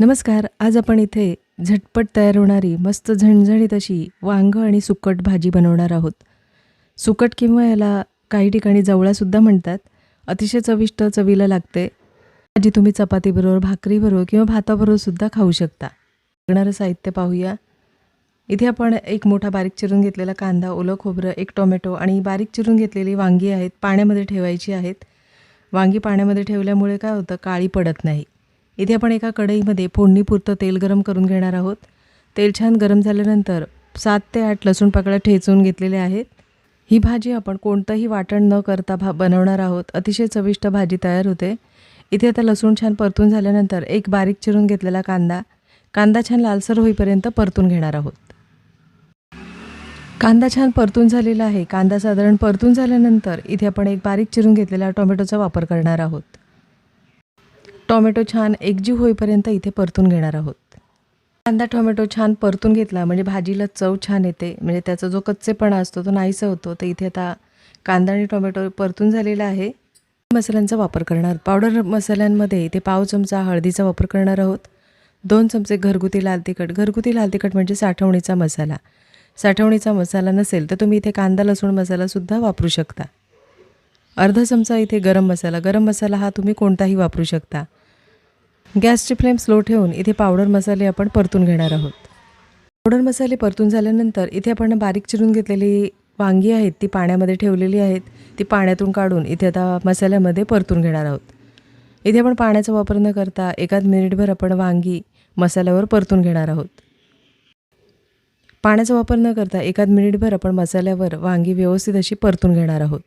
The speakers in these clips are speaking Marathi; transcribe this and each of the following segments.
नमस्कार आज आपण इथे झटपट तयार होणारी मस्त झणझणीत अशी वांगं आणि सुकट भाजी बनवणार आहोत. सुकट किंवा याला काही ठिकाणी जवळासुद्धा म्हणतात. अतिशय चविष्ट चवीला लागते. भाजी तुम्ही चपातीबरोबर भाकरीबरोबर किंवा भाताबरोबर सुद्धा खाऊ शकता. लागणारं साहित्य पाहूया. इथे आपण एक मोठा बारीक चिरून घेतलेला कांदा ओलं खोबरं एक टोमॅटो आणि बारीक चिरून घेतलेली वांगी आहेत पाण्यामध्ये ठेवायची आहेत. वांगी पाण्यामध्ये ठेवल्यामुळे काय होतं? काळी पडत नाही. इथे आपण एका कढईमध्ये फोडणीपुरतं तेल गरम करून घेणार आहोत. तेल छान गरम झाल्यानंतर सात ते आठ लसूण पाकळ्या ठेचून घेतलेले आहेत. ही भाजी आपण कोणतंही वाटण न करता भा बनवणार आहोत. अतिशय चविष्ट भाजी तयार होते. इथे आता लसूण छान परतून झाल्यानंतर एक बारीक चिरून घेतलेला कांदा. कांदा छान लालसर होईपर्यंत परतून घेणार आहोत. कांदा छान परतून झालेला आहे. कांदा साधारण परतून झाल्यानंतर इथे आपण एक बारीक चिरून घेतलेला टोमॅटोचा वापर करणार आहोत. टोमॅटो छान एकजीव होईपर्यंत इथे परतून घेणार आहोत. कांदा टोमॅटो छान परतून घेतला म्हणजे भाजीला चव छान येते. म्हणजे त्याचा जो कच्चेपणा असतो तो नाहीसा होतो. तर इथे आता कांदा आणि टोमॅटो परतून झालेला आहे. मसाल्यांचा वापर करणार. पावडर मसाल्यांमध्ये इथे पाव चमचा हळदीचा वापर करणार आहोत. दोन चमचे घरगुती लाल तिखट. घरगुती लाल तिखट म्हणजे साठवणीचा मसाला. साठवणीचा मसाला नसेल तर तुम्ही इथे कांदा लसूण मसालासुद्धा वापरू शकता. अर्धा चमचा इथे गरम मसाला. गरम मसाला हा तुम्ही कोणताही वापरू शकता. गॅसची फ्लेम स्लो ठेवून इथे पावडर मसाले आपण परतून घेणार आहोत. पावडर मसाले परतून झाल्यानंतर इथे आपण बारीक चिरून घेतलेली वांगी आहेत ती पाण्यामध्ये ठेवलेली आहेत ती पाण्यातून काढून इथे आता मसाल्यामध्ये परतून घेणार आहोत. इथे आपण पाण्याचा वापर न करता एकाच मिनिटभर आपण वांगी मसाल्यावर परतून घेणार आहोत. पाण्याचा वापर न करता एकाच मिनिटभर आपण मसाल्यावर वांगी व्यवस्थित अशी परतून घेणार आहोत.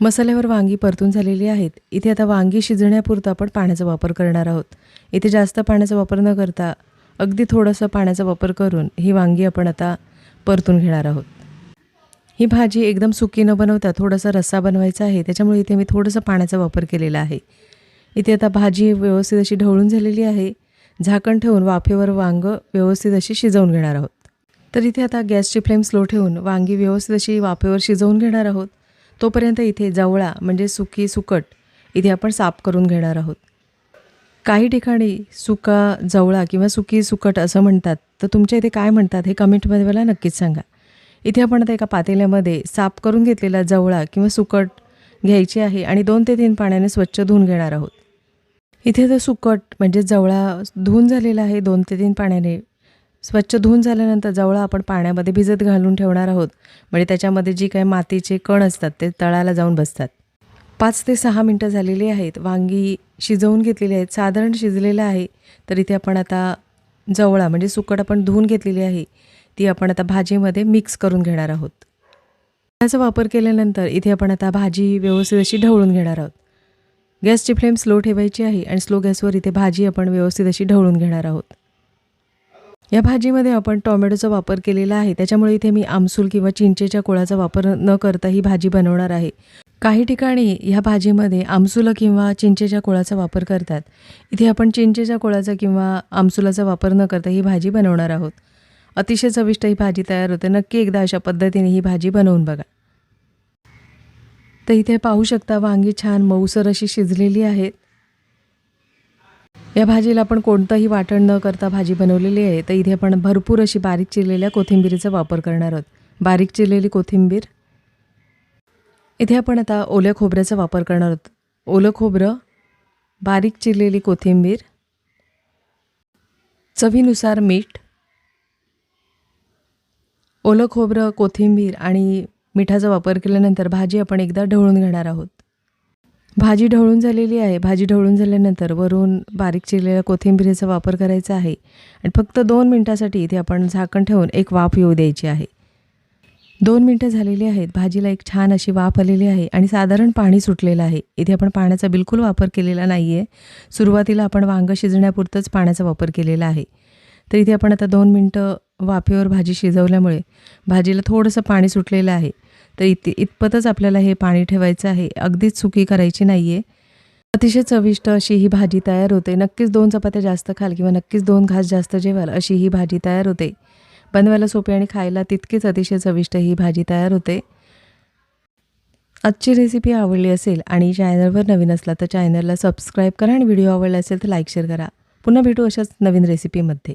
मसाल्यावर वांगी परतून झालेली आहेत. इथे आता वांगी शिजण्यापुरतं आपण पाण्याचा वापर करणार आहोत. इथे जास्त पाण्याचा वापर न करता अगदी थोडंसं पाण्याचा वापर करून ही वांगी आपण आता परतून घेणार आहोत. ही भाजी एकदम सुकी न बनवता थोडासा रस्सा बनवायचा आहे त्याच्यामुळे इथे मी थोडंसं पाण्याचा वापर केलेला आहे. इथे आता भाजी व्यवस्थित अशी ढवळून झालेली आहे. झाकण ठेवून वाफेवर वांगं व्यवस्थित अशी शिजवून घेणार आहोत. तर इथे आता गॅसची फ्लेम स्लो ठेवून वांगी व्यवस्थित अशी वाफेवर शिजवून घेणार आहोत. तोपर्यंत इथे जवळा म्हणजे सुकी सुकट इथे आपण साफ करून घेणार आहोत. काही ठिकाणी सुका जवळा किंवा सुकी सुकट असं म्हणतात तर तुमच्या इथे काय म्हणतात हे कमेंटमध्ये मला नक्कीच सांगा. इथे आपण आता एका पातेल्यामध्ये साफ करून घेतलेला जवळा किंवा सुकट घ्यायची आहे आणि दोन ते तीन पाण्याने स्वच्छ धुवून घेणार आहोत. इथे तर सुकट म्हणजे जवळा धुवून झालेला आहे दोन ते तीन पाण्याने स्वच्छ धुवून झाल्यानंतर जवळा आपण पाण्यामध्ये भिजत घालून ठेवणार आहोत. म्हणजे त्याच्यामध्ये जी काही मातीचे कण असतात ते तळाला जाऊन बसतात. पाच ते सहा मिनटं झालेली आहेत. वांगी शिजवून घेतलेली आहेत. साधारण शिजलेलं आहे तर इथे आपण आता जवळा म्हणजे सुकट आपण धुवून घेतलेली आहे ती आपण आता भाजीमध्ये मिक्स करून घेणार आहोत. त्याचा वापर केल्यानंतर इथे आपण आता भाजी व्यवस्थित अशी ढवळून घेणार आहोत. गॅसची फ्लेम स्लो ठेवायची आहे आणि स्लो गॅसवर इथे भाजी आपण व्यवस्थित अशी ढवळून घेणार आहोत. या भाजीमध्ये आपण टोमॅटोचा वापर केलेला आहे. त्याच्यामुळे इथे मी आमसूल किंवा चिंचेच्या कोळाचा वापर न करता ही भाजी बनवणार आहे. काही ठिकाणी ह्या भाजीमध्ये आमसुलं किंवा चिंचेच्या कोळाचा वापर करतात. इथे आपण चिंचेच्या कोळाचा किंवा आमसुलाचा वापर न करता ही भाजी बनवणार आहोत. अतिशय चविष्ट ही भाजी तयार होते. नक्की एकदा अशा पद्धतीने ही भाजी बनवून बघा. तर इथे पाहू शकता वांगी छान मऊसर अशी शिजलेली आहेत. या भाजीला आपण कोणतंही वाटण न करता भाजी बनवलेली आहे. तर इथे आपण भरपूर अशी बारीक चिरलेल्या कोथिंबीरीचा वापर करणार आहोत. बारीक चिरलेली कोथिंबीर. इथे आपण आता ओल्या खोबऱ्याचा वापर करणार आहोत. ओलं खोबरं बारीक चिरलेली कोथिंबीर चवीनुसार मीठ ओलं खोबरं कोथिंबीर आणि मिठाचा वापर केल्यानंतर भाजी आपण एकदा ढवळून घेणार आहोत. भाजी ढवळून झालेली आहे. भाजी ढवळून झाल्यानंतर वरून बारीक चिरलेल्या कोथिंबिरीचा वापर करायचा आहे. आणि फक्त दोन मिनटासाठी इथे आपण झाकण ठेवून एक वाफ येऊ द्यायची आहे. दोन मिनटं झालेली आहेत. भाजीला एक छान अशी वाफ आलेली आहे आणि साधारण पाणी सुटलेलं आहे. इथे आपण पाण्याचा बिलकुल वापर केलेला नाही आहे सुरुवातीला आपण वांगं शिजण्यापुरतंच पाण्याचा वापर केलेला आहे. तर इथे आपण आता दोन मिनटं वाफेवर भाजी शिजवल्यामुळे भाजीला थोडंसं पाणी सुटलेलं आहे. तर इत इतपतच आपल्याला हे पाणी ठेवायचं आहे. अगदीच सुकी करायची नाही आहे अतिशय चविष्ट अशी ही भाजी तयार होते. नक्कीच दोन चपात्या जास्त खाल किंवा नक्कीच दोन घास जास्त जेवाल अशी ही भाजी तयार होते. बनवायला सोपी आणि खायला तितकीच अतिशय चविष्ट ही भाजी तयार होते. आजची रेसिपी आवडली असेल आणि चॅनलवर नवीन असला तर चॅनलला सबस्क्राईब करा आणि व्हिडिओ आवडला असेल तर लाईक शेअर करा. पुन्हा भेटू अशाच नवीन रेसिपीमध्ये